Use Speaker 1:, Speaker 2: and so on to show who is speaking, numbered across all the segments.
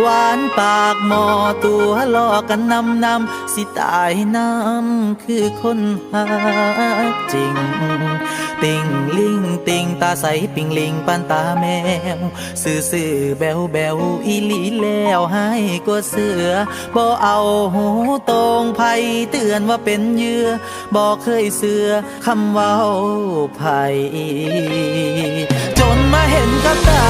Speaker 1: หวานปากหมอตัวลอกันนำนำสิตายน้ำคือคนหักจริง ติงลิงติงตาใสปิงลิงปานตาแมวซื่อซื่อแบวแบวอีหลีแล้วให้กวเสือบ่เอาหูตรงไผเตือนว่าเป็นเยื่อบ่เคยเสือคำเว้าไผจนมาเห็นกับตา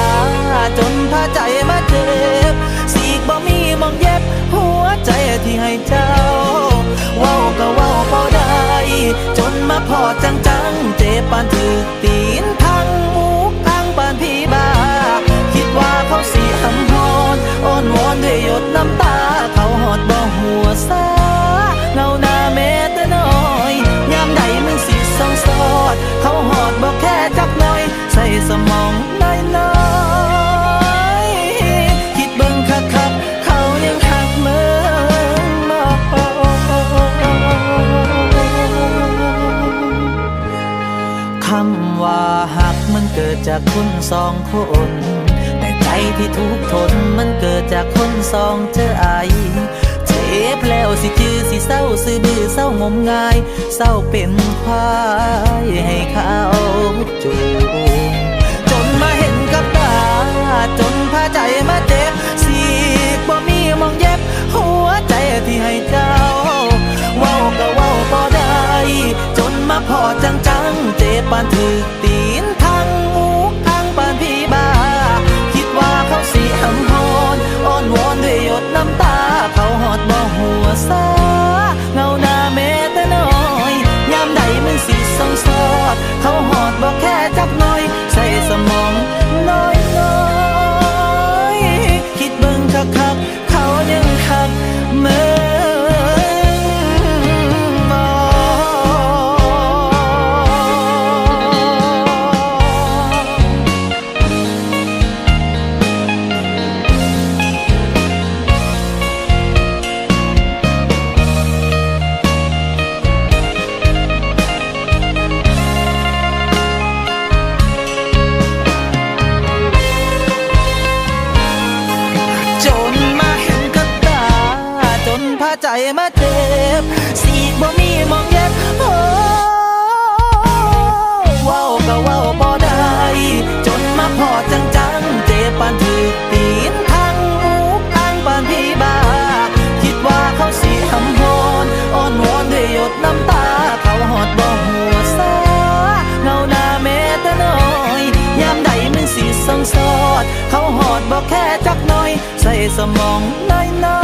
Speaker 1: จากคนสองคน แต่ใจที่ทุกทนมันเกิดจากคนสองเจอไอเจ็บแล้วสิจือสิเศร้าซื้อบือเศร้างมงาย เศร้าเป็นควายให้เขาจูงจนมาเห็นกับตา จนพาใจมาเจ็บสีกบ่มีมองเย็บ หัวใจที่ให้เจ้า เว้าก็เว้าบ่ได้ จนมาพอจังจังๆเจ็บปานถือ บ่ มาเจ็บสีกบ่มีมองเย็บโอ้เว้าก็ว้าบ่ได้ จนมาพอจังจังเจ็บปานถือตีนทั้งหมูทั้งปานพี่บ้าคิดว่าเขาสิหำฮอนอ้อนวอนด้วยหยดน้ำตา เขาหอดบ่หัวซาเงาหน้าแม้แต่น้อยยามใดมันสิส่องสอด เขาหอดบอกแค่จักหน่อย ใส่สมองน้อย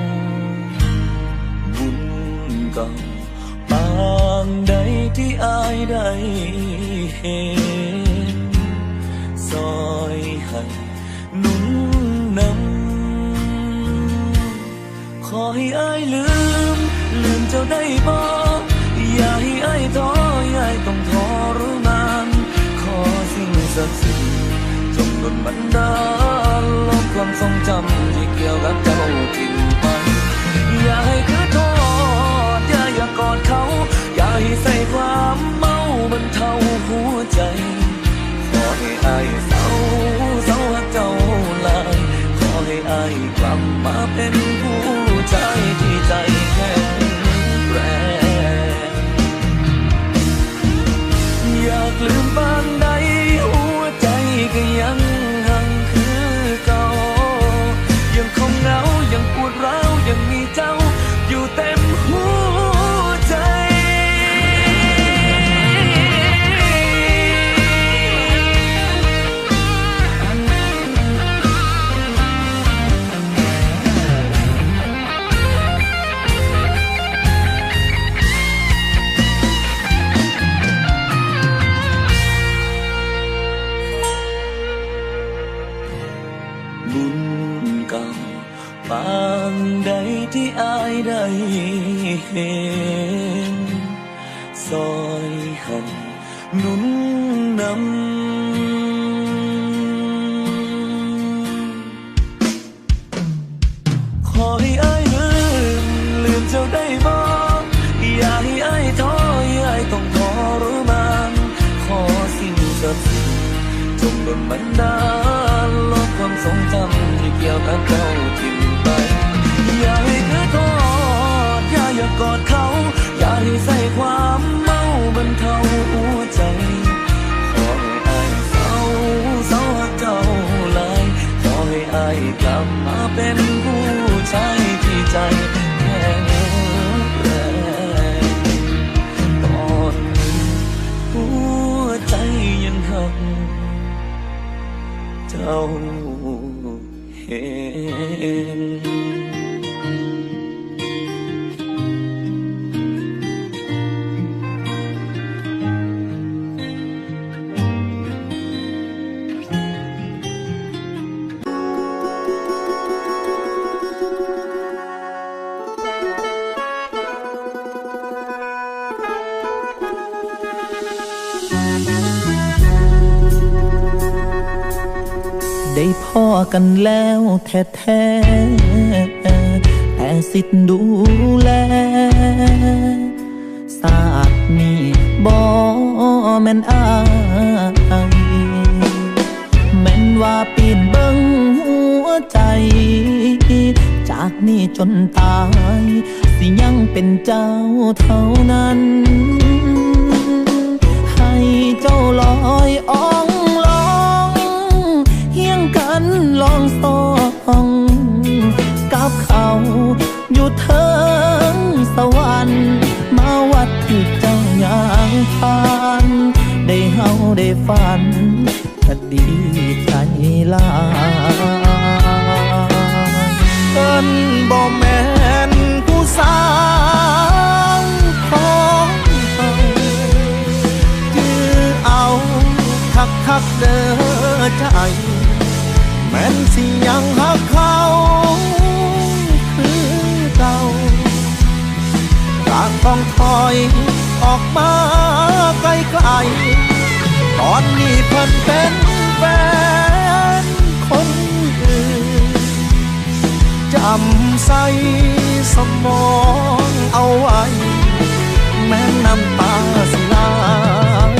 Speaker 2: เก่าปางใดที่อายได้เห็นซอยให้หนุนนำขอให้อายลืม ลืมเจ้าได้บ่อย่าให้อายท้ออย่าให้ต้องทอรมานขอสิ่งศักดิ์สิทธิ์จงดลบันดาลลบความทรงจำที่เกี่ยวกับเจ้าทิ้ง เมาบนเทาหัวใจ ขอให้อายเศร้าเศร้าหักเจ้าลาย ขอให้อายกลับมาเป็นผู้ ปางใดที่อายได้เห็นซอยหันนุนนำขอให้อายลืมลืมเจ้าได้บ่อย่าให้อายท้ออย่าให้ต้องทรมานขอสิ่งศักดิ์สิทธิ์จงดลบันดาลลบความทรงจำ เกี่ยวกับเจ้าทิ้งไป อย่าให้คือโทษอย่าอย่ากอดเขา อย่าให้ใส่ความเมาบรรเทาหัวใจ ขอให้อายเศร้าเศร้าหักเจ้าหลายขอให้อายกลับมาเป็นผู้ชายที่ใจแข็งแรงตอนหัวใจยังหักเจ้า เห็น
Speaker 1: ได้พ่อกันแล้วแท้ๆแต่สิทธิ์ดูแลศาสตร์นี้บ่แม่นอายแม่นว่าปีนเบิ่งหัวใจ จากนี้จนตาย สิยังเป็นเจ้าเท่านั้น ให้เจ้าลอยอ่องลอง คัก
Speaker 2: เด้อใจ แม่นสิยังหักเขาคือเก่าจากต้องถอยออกมาไกลๆตอนนี้เพิ่นเป็นแฟนคนอื่นจำใส่สมองเอาไว้ แม้น้ำตาสิลาย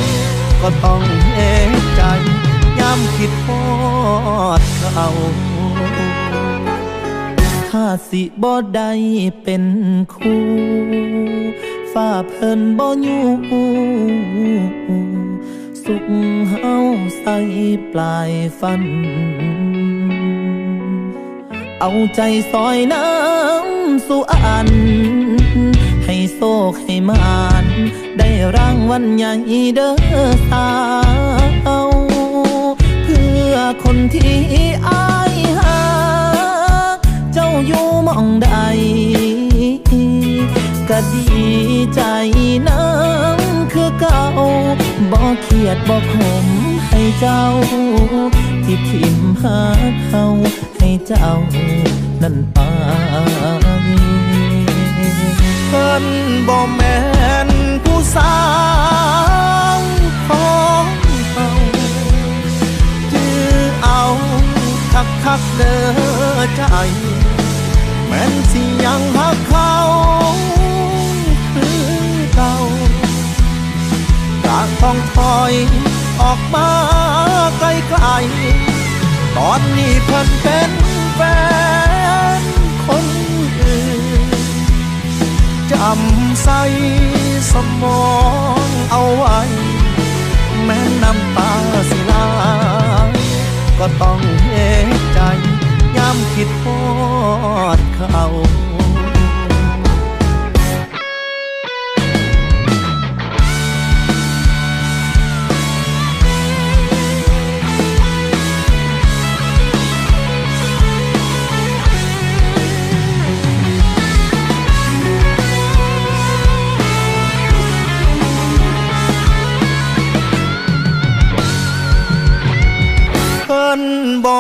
Speaker 2: ก็ต้อง ย้ำคิดพอดเขา
Speaker 1: ถ้าสิบ่ได้เป็นคู่ฝ้าเพิ่นบ่อยู่สุขเฮาใส่ปลายฟัน เอาใจซอยน้ำสู่อัน ให้โศกให้มาน ได้รางวัลใหญ่เด้อสาว คนที่อายหาเจ้าอยู่มองใดก็ดีใจนังคือเก่าบ่เครียดบ่ขมให้เจ้า ที่ทิมหาเขาให้เจ้านั่นไป
Speaker 3: เพิ่นบ่แม่นผู้สา อยออกมาไกลๆตอนนี้เพิ่นเป็นแฟนคนอื่นจำใส่สมองเอาไว้ แม้น้ำตาสิลาก็ต้องเห็นใจย้ำคิดพอดเขา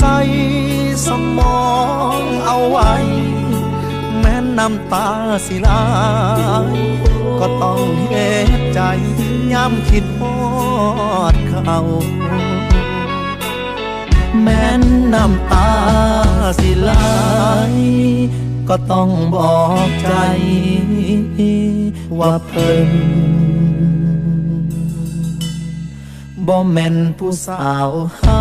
Speaker 3: ใสสมองเอาไว้ แม้น้ำตาสิลาย ก็ต้องเห็นใจย้ำคิดพอดเขา
Speaker 1: แม้นน้ำตาสิไหลก็ต้องบอกใจว่าเพิ่นบ่แม่นผู้สาวเฮา